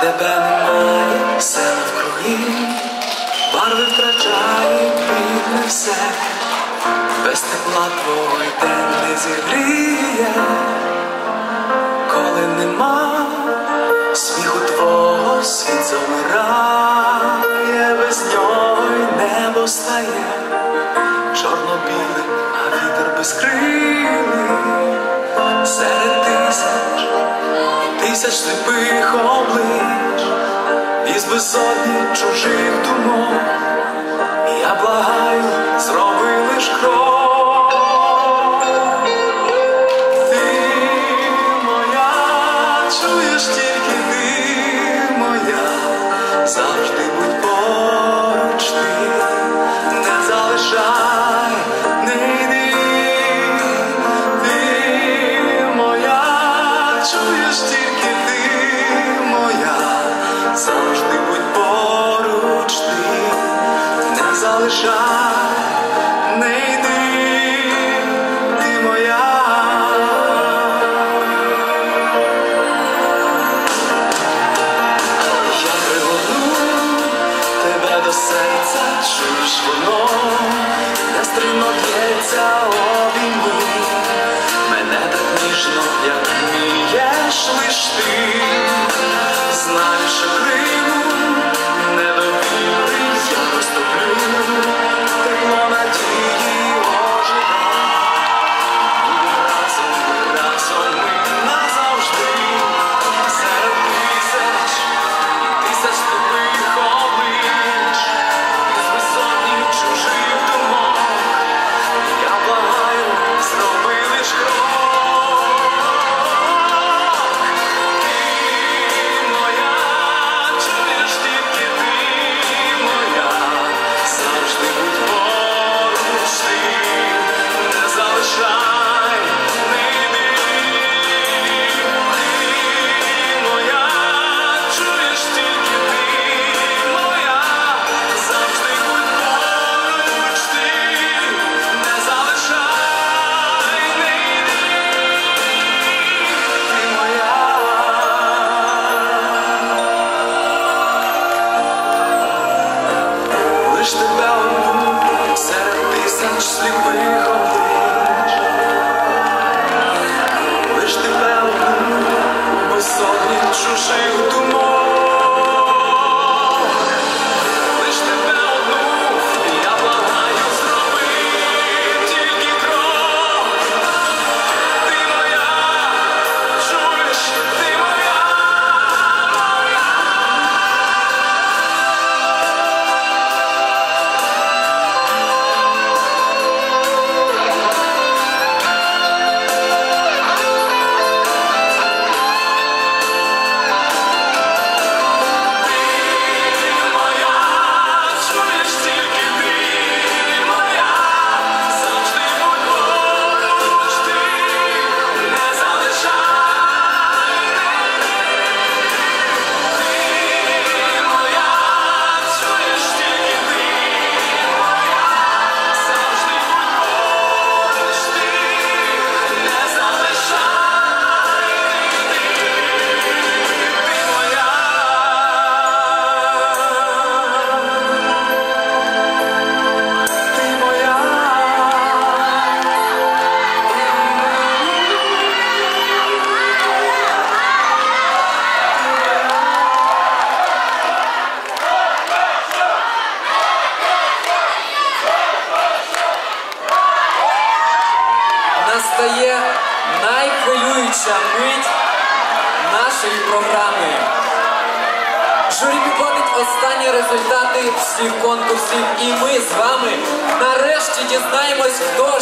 тебе немає, все навкруги, барви втрачають рідне все, без тепла твої день не зігріє, коли нема сміху твого світ замирає. тисяч сліпих облич із безодні чужих думок.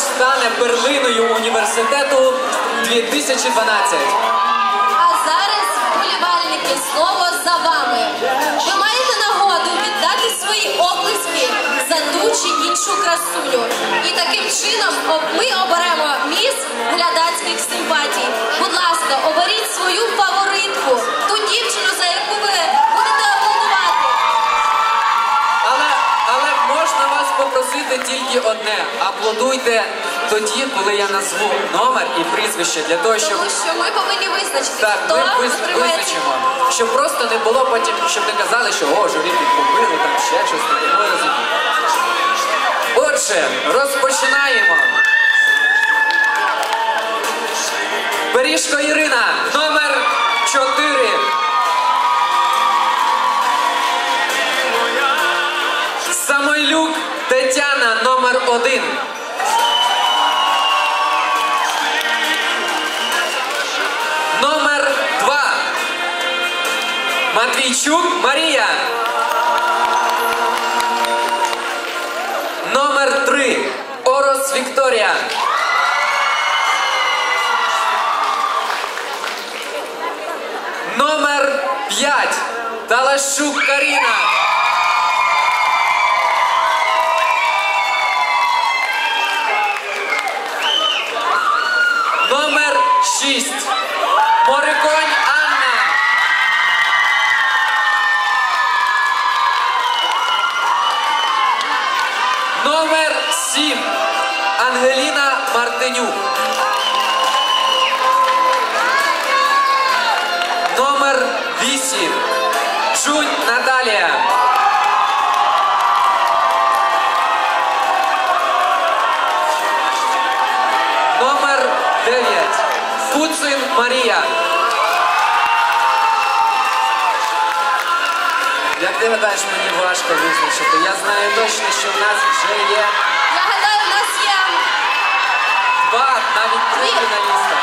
стане перлиною університету 2012. А зараз вболівальники, слово за вами. Ви маєте нагоду віддати свої облиски за ту чи іншу красуню. І таким чином ми оберемо міс глядацьких симпатій. Будь ласка, оберіть свою фаворитку, ту дівчину за. Пам'ятайте тільки одне, аплодуйте тоді, коли я назву номер і прізвище для того, щоб Тому що ми повинні визначити, так хто ми виз... отримає визначимо, щоб просто не було потім, щоб не казали, що о, журі підкупили, там ще щось таке. Отже, розпочинаємо. Беріжко Ірина, номер 4. Номер 1. Номер 2. Матвійчук Марія. Номер 3. Орос Вікторія. Номер 5. Талащук Каріна. 6. Мориконь Анна. Номер 7. Ангеліна Мартинюк. Номер 8. Жунь Наталія. Марія. Як ти гадаєш, мені важко визначити. Я знаю точно, що в нас вже є Я гадаю, в нас є. два, навіть три Ні. фіналіста.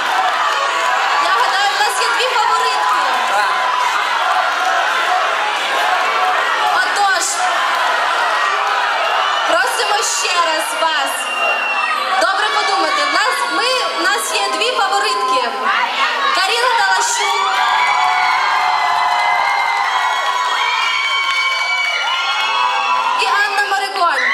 Я гадаю, в нас є дві фаворитки. Так. Отож, просимо ще раз вас. Подумати. В нас, ми, в нас є дві фаворитки. Каріна Талащук. І Анна Мариконь.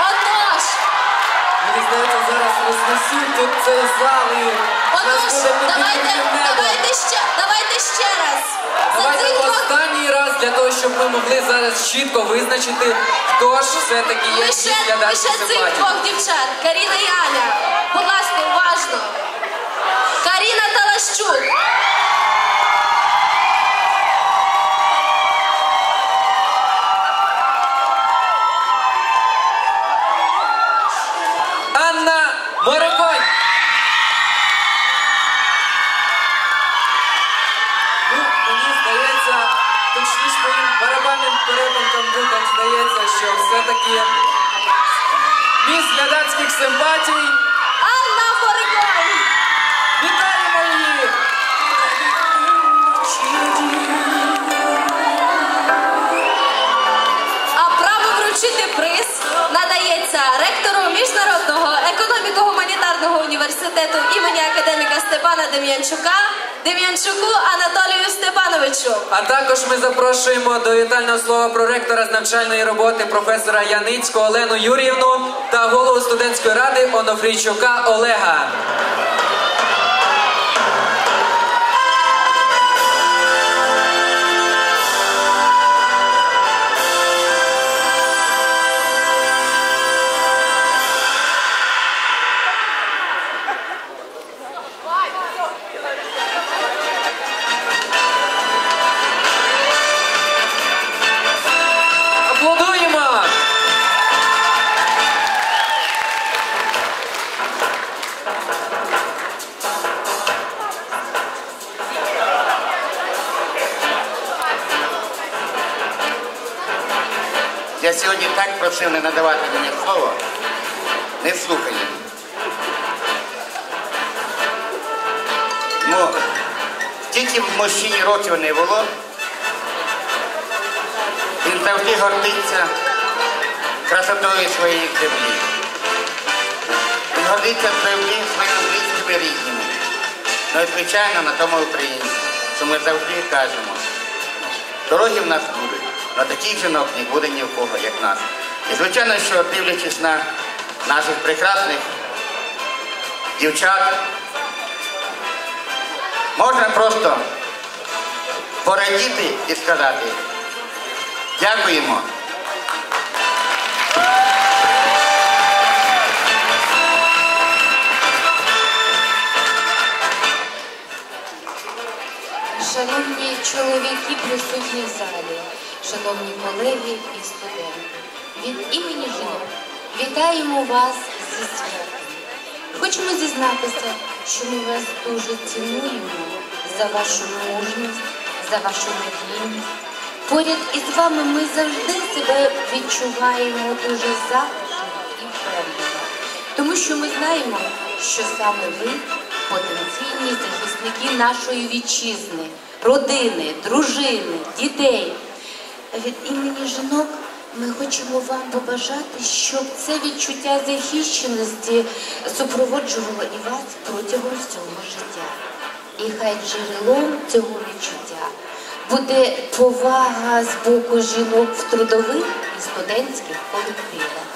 Отож, Мені здається, зараз рознесуть тут цей зал і отож, давайте, давайте ще, ще раз. Давайте останній раз для того, щоб ми могли зараз чітко визначити, хто ж все-таки є Лише, глядачі цих симпатії. двох дівчат, Каріна і Аня. Будь ласка, уважно. Каріна Талащук. Точніше моїм барабанним перепонкам духом здається, що все-таки міс глядацьких симпатій. Анна Мориконь. Вітаємо її! А право вручити приз надається ректору Міжнародного економіко-гуманітарного університету імені академіка Степана Дем'янчука Дем'янчуку Анатолію Степановичу. А також ми запрошуємо до вітального слова проректора з навчальної роботи професора Яницького Олену Юрівну та голову студентської ради Онофрійчука Олега. Сьогодні так просив не надавати мені слово, не слухаю. Ну, тільки в мужчині років не було, він завжди гордиться красотою своєї землі. Він гордиться землі своїми близькими рідними. Ну і звичайно на тому українці, що ми завжди кажемо. Дороги в нас будуть, але таких жінок не буде ні в кого, як нас. І звичайно, що дивлячись на наших прекрасних дівчат, можна просто порадіти і сказати дякуємо. Шановні чоловіки присутні в залі шановні колеги і студенти. Від імені жінок вітаємо вас зі святом. Хочемо зізнатися, що ми вас дуже цінуємо за вашу мужність, за вашу надійність. Поряд із вами ми завжди себе відчуваємо дуже захищено і впевнено, тому що ми знаємо, що саме ви потенційні захисники нашої вітчизни, родини, дружини, дітей. Від імені жінок ми хочемо вам побажати, щоб це відчуття захищеності супроводжувало і вас протягом всього життя. І хай джерелом цього відчуття буде повага з боку жінок в трудових і студентських колективах,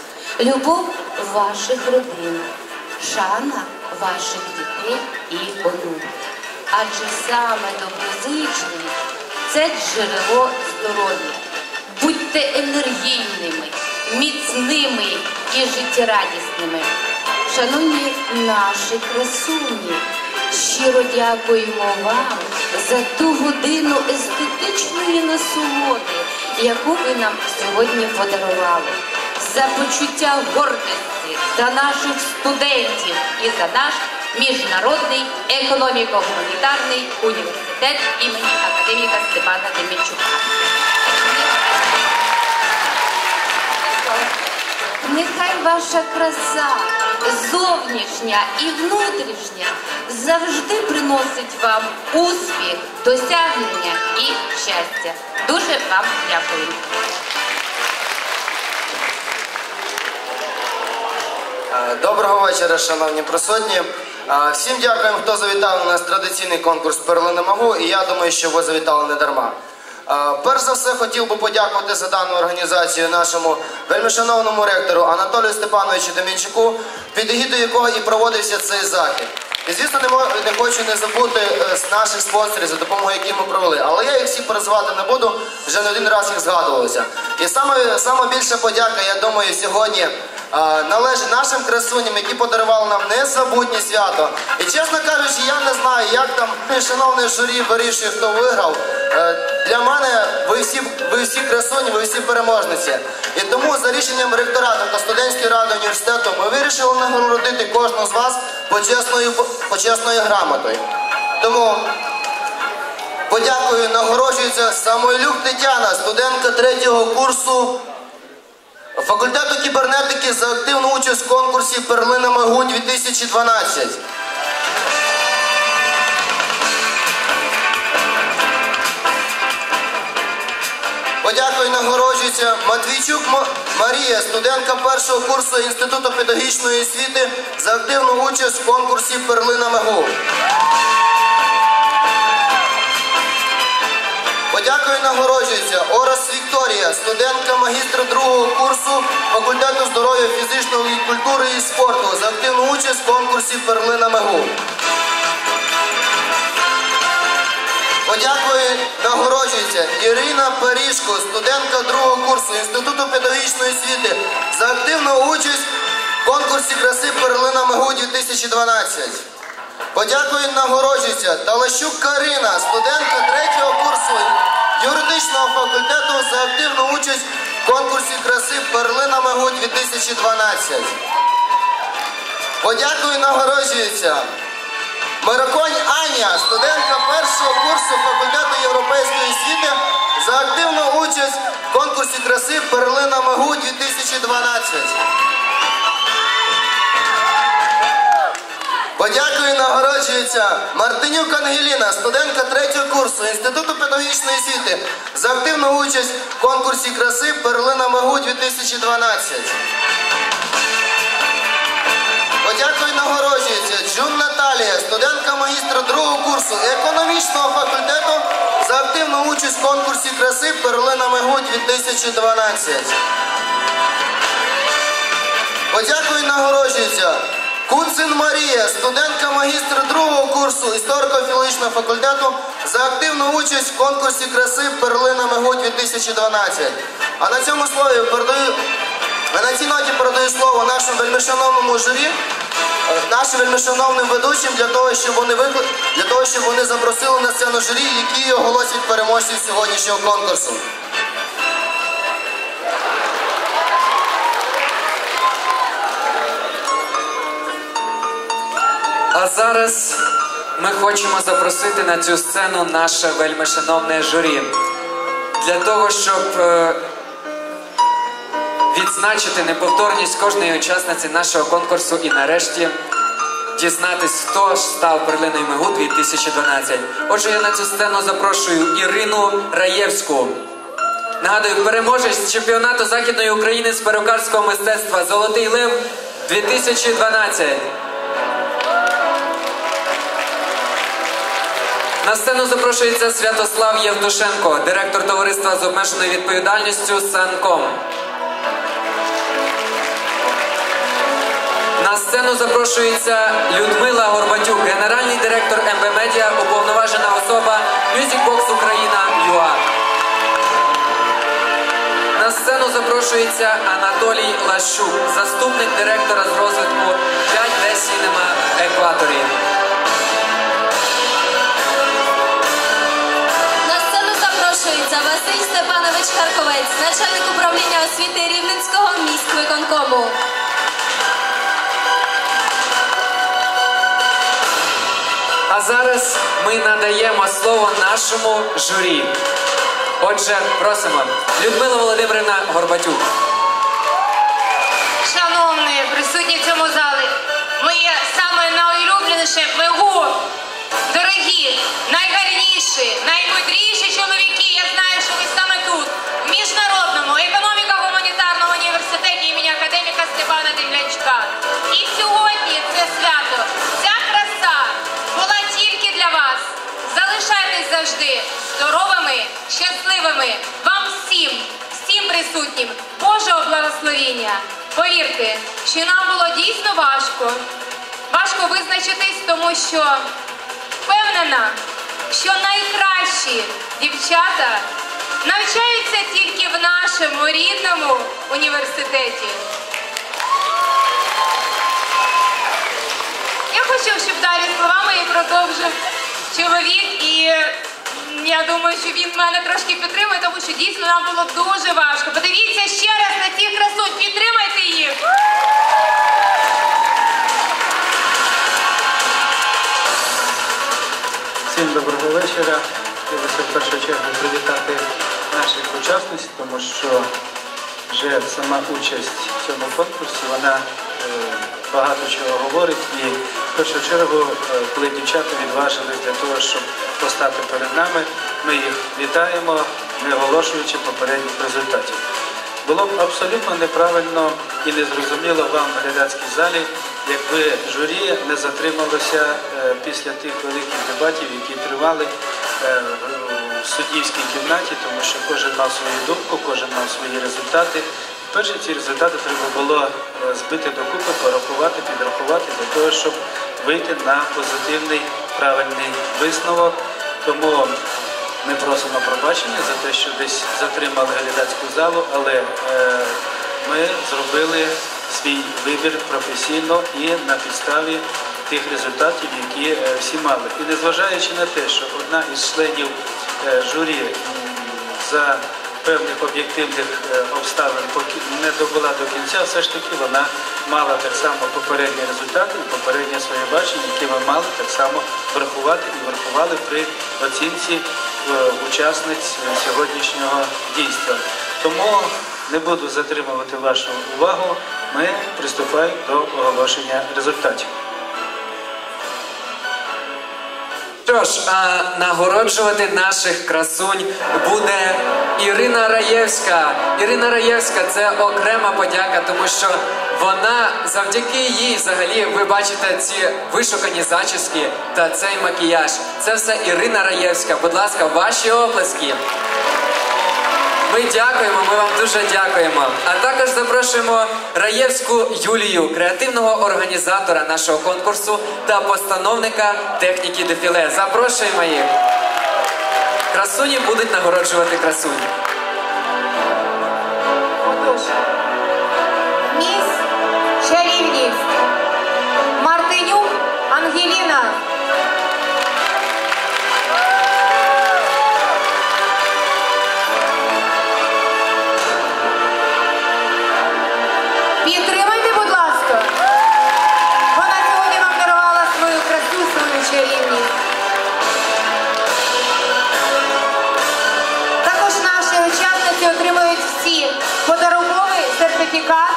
любов ваших родин, шана ваших дітей і онуків. Адже саме доброзичливість це джерело здоров'я. Будьте енергійними, міцними і життєрадісними. Шановні наші красуні, щиро дякуємо вам за ту годину естетичної насолоди, яку ви нам сьогодні подарували, за почуття гордості за наших студентів і за наш міжнародний економіко-гуманітарний університет імені академіка Степана Демінчука. Нехай ваша краса, зовнішня і внутрішня, завжди приносить вам успіх, досягнення і щастя. Дуже вам дякую. Е, Доброго вечора, шановні присутні. Е, Всім дякуємо, хто завітав на наш традиційний конкурс Перлина Магу, і я думаю, що ви завітали не дарма. Перш за все хотів би подякувати за дану організацію нашому вельмишановному ректору Анатолію Степановичу Демінчуку, під егідою якого і проводився цей захід. І звісно, не, мо- не хочу не забути е, наших спонсорів, за допомогою яких ми провели. Але я їх всі перезвати не буду, вже не один раз їх згадувалося. І саме, саме більша подяка, я думаю, сьогодні належить нашим красуням, які подарували нам незабутнє свято. І чесно кажучи, я не знаю, як там шановне журі вирішує, хто виграв. Е, Для мене ви всі, ви всі красуні, ви всі переможниці. І тому за рішенням ректорату та студентської ради університету ми вирішили нагородити кожного з вас почесною, почесною грамотою. Тому подякую, нагороджується Самойлюк Тетяна, студентка третього курсу Факультету кібернетики за активну участь в конкурсі Перлина Магунь 2012. Подякую нагороджується Матвійчук Марія, студентка першого курсу Інституту педагогічної освіти за активну участь в конкурсі Перлина Магу. Подякую нагороджується Орас Вікторія, студентка магістра другого курсу факультету здоров'я, фізичної культури і спорту за активну участь в конкурсі Перлина Мегу. Подякую нагороджується Ірина Парішко, студентка другого курсу Інституту педагогічної освіти за активну участь в конкурсі краси Перлина Мегу 2012. Подякую нагороджується Талащук Карина, студентка третього курсу юридичного факультету за активну участь в конкурсі краси Перлина Магу 2012. Подякую нагороджується Мироконь Аня, студентка першого курсу факультету європейської освіти за активну участь в конкурсі краси Перлина Магу 2012. Подякую нагороджується Мартинюк Ангеліна, студентка третього курсу Інституту педагогічної освіти за активну участь в конкурсі краси Перлина Магу 2012. Подякую нагороджується Джун Наталія, студентка магістра другого курсу економічного факультету за активну участь в конкурсі краси Перлина Магу 2012. Подякую нагороджується Куцин Марія, студентка магістра другого курсу історико-філологічного факультету за активну участь в конкурсі краси Перлина Мегу 2012. А на цьому слові передаю, а на цій ноті передаю слово нашому вельмишановному журі е, нашим вельмишановним ведучим для того, щоб вони викли... для того, щоб вони запросили на сцену журі, які оголосять переможців сьогоднішнього конкурсу. А зараз ми хочемо запросити на цю сцену наше вельми шановне журі для того, щоб е, відзначити неповторність кожної учасниці нашого конкурсу і нарешті дізнатись, хто ж став перлиною Мигу 2012. Отже, я на цю сцену запрошую Ірину Раєвську. Нагадую, переможець чемпіонату Західної України з перукарського мистецтва Золотий Лев 2012. На сцену запрошується Святослав Євтушенко, директор товариства з обмеженою відповідальністю Санком. На сцену запрошується Людмила Горбатюк, генеральний директор МБ Медіа, уповноважена особа Box Україна ЮА. На сцену запрошується Анатолій Лащук, заступник директора з розвитку 5D Cinema Екваторі. Запрошується Василь Степанович Харковець, начальник управління освіти Рівненського міськвиконкому. А зараз ми надаємо слово нашому журі. Отже, просимо Людмила Володимирівна Горбатюк. Присутнім Божого благословіння. Повірте, що нам було дійсно важко. Важко визначитись, тому що впевнена, що найкращі дівчата навчаються тільки в нашому рідному університеті. Я хочу, щоб далі словами і продовжив чоловік, я думаю, що він мене трошки підтримує, тому що дійсно нам було дуже важко. Подивіться ще раз на цих красунь, підтримайте їх. Всім доброго вечора. Хотілося в першу чергу привітати наших учасниць, тому що вже сама участь в цьому конкурсі вона багато чого говорить. І в першу чергу, е, коли дівчата відважились для того, щоб постати перед нами, ми їх вітаємо, не оголошуючи попередніх результатів. Було б абсолютно неправильно і незрозуміло вам в глядацькій залі, якби журі не затрималося е, після тих великих дебатів, які тривали е, в суддівській кімнаті, тому що кожен мав свою думку, кожен мав свої результати. Перше ці результати треба було е, збити докупи, порахувати, підрахувати для того, щоб вийти на позитивний правильний висновок. Тому ми просимо пробачення за те, що десь затримали глядацьку залу, але е, ми зробили свій вибір професійно і на підставі тих результатів, які е, всі мали. І незважаючи на те, що одна із членів журі за певних об'єктивних е, обставин не добула до кінця, все ж таки вона мала так само попередні результати і попереднє своє бачення, яке ми мали так само врахувати і врахували при оцінці е, учасниць сьогоднішнього дійства. Тому не буду затримувати вашу увагу. Ми приступаємо до оголошення результатів. Що ж, а нагороджувати наших красунь буде Ірина Раєвська. Ірина Раєвська це окрема подяка, тому що вона завдяки їй взагалі ви бачите ці вишукані зачіски та цей макіяж. Це все Ірина Раєвська. Будь ласка, ваші оплески. Ми дякуємо, ми вам дуже дякуємо. А також запрошуємо Раєвську Юлію, креативного організатора нашого конкурсу та постановника техніки дефіле. Запрошуємо їх. Красуні будуть нагороджувати красуні. Міс чарівність сертифікат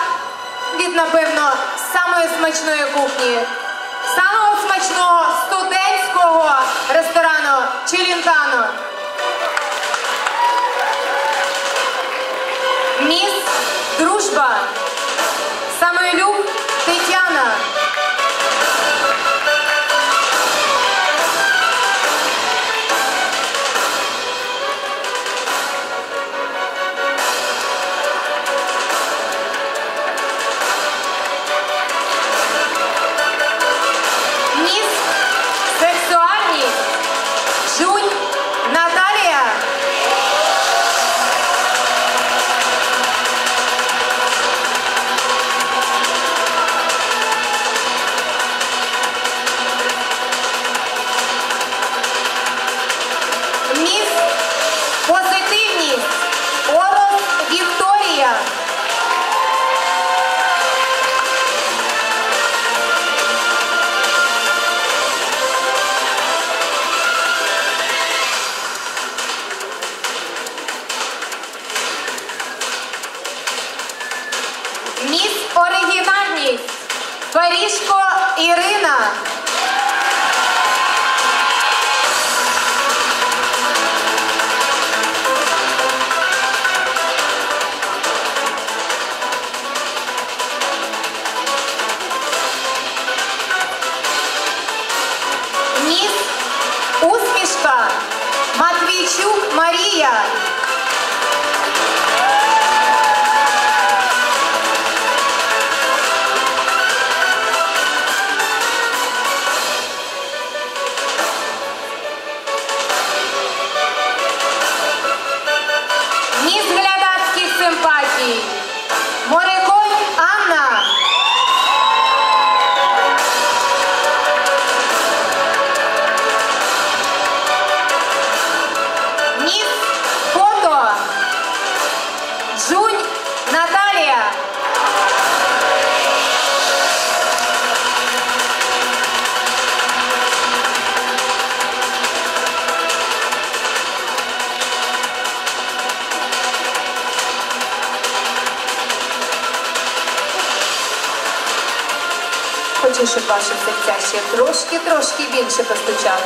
від, напевно, самої смачної кухні, самого смачного студентського ресторану Челінтано. Міс Дружба. Самойлюб Марія. Міс Хочу, щоб ваше серця ще трошки-трошки більше постучало.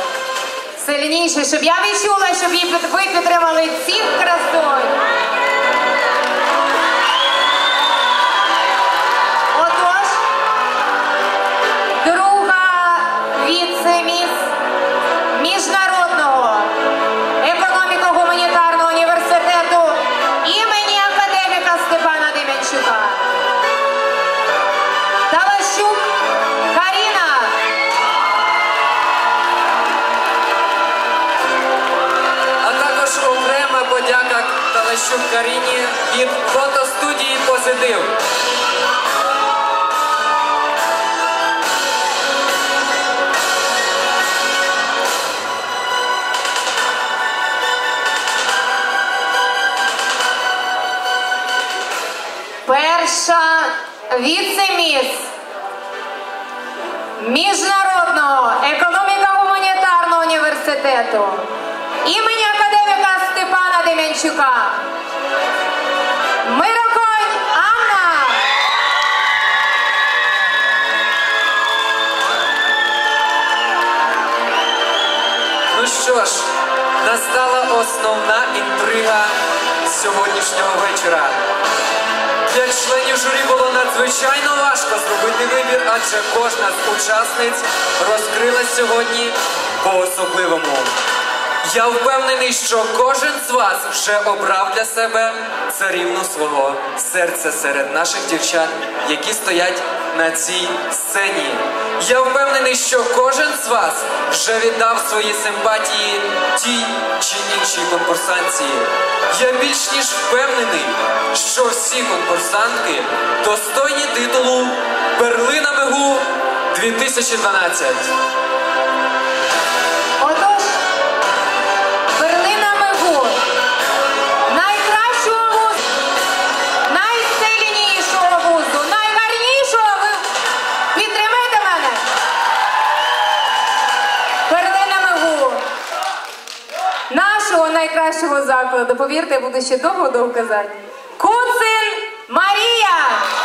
Сильніше, щоб я відчула, щоб під- ви підтримали цих красунь. Каріні від фотостудії Позитив. Перша віце-міс Міжнародного економіко-гуманітарного університету імені академіка Степана Деменчука. Основна інтрига сьогоднішнього вечора. Для членів журі було надзвичайно важко зробити вибір, адже кожна з учасниць розкрилась сьогодні по-особливому. Я впевнений, що кожен з вас вже обрав для себе царівну свого серця серед наших дівчат, які стоять на цій сцені. Я впевнений, що кожен з вас вже віддав свої симпатії тій чи іншій конкурсанції. Я більш ніж впевнений, що всі конкурсантки достойні титулу Перлина Мегу 2012. Найкращого закладу, повірте, я буду ще довго-довго казати. Куцин Марія!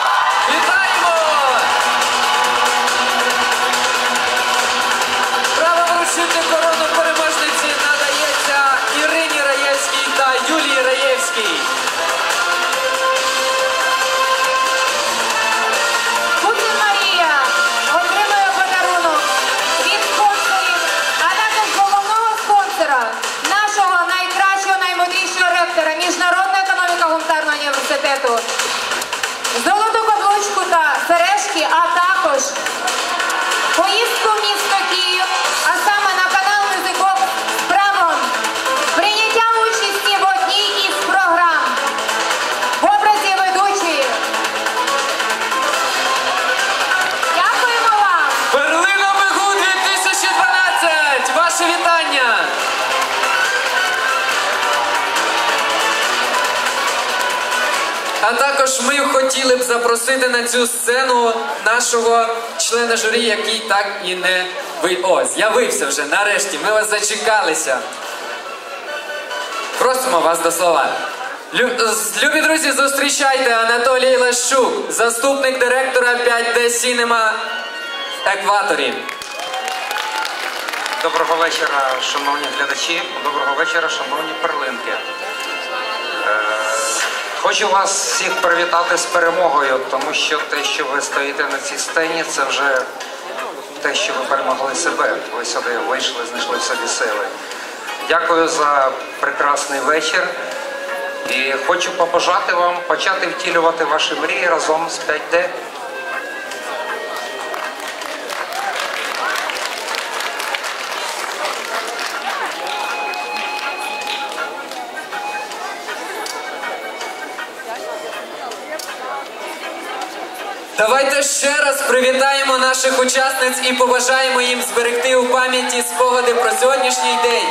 А також ми хотіли б запросити на цю сцену нашого члена журі, який так і не ви. О, з'явився вже нарешті. Ми вас зачекалися. Просимо вас до слова. Лю- Любі друзі, зустрічайте Анатолій Лещук, заступник директора 5D Cinema Екваторі. Доброго вечора, шановні глядачі. Доброго вечора, шановні перлинки. Хочу вас всіх привітати з перемогою, тому що те, що ви стоїте на цій сцені, це вже те, що ви перемогли себе. Ви сюди вийшли, знайшли в собі сили. Дякую за прекрасний вечір. І хочу побажати вам почати втілювати ваші мрії разом з 5D. Давайте ще раз привітаємо наших учасниць і побажаємо їм зберегти у пам'яті спогади про сьогоднішній день.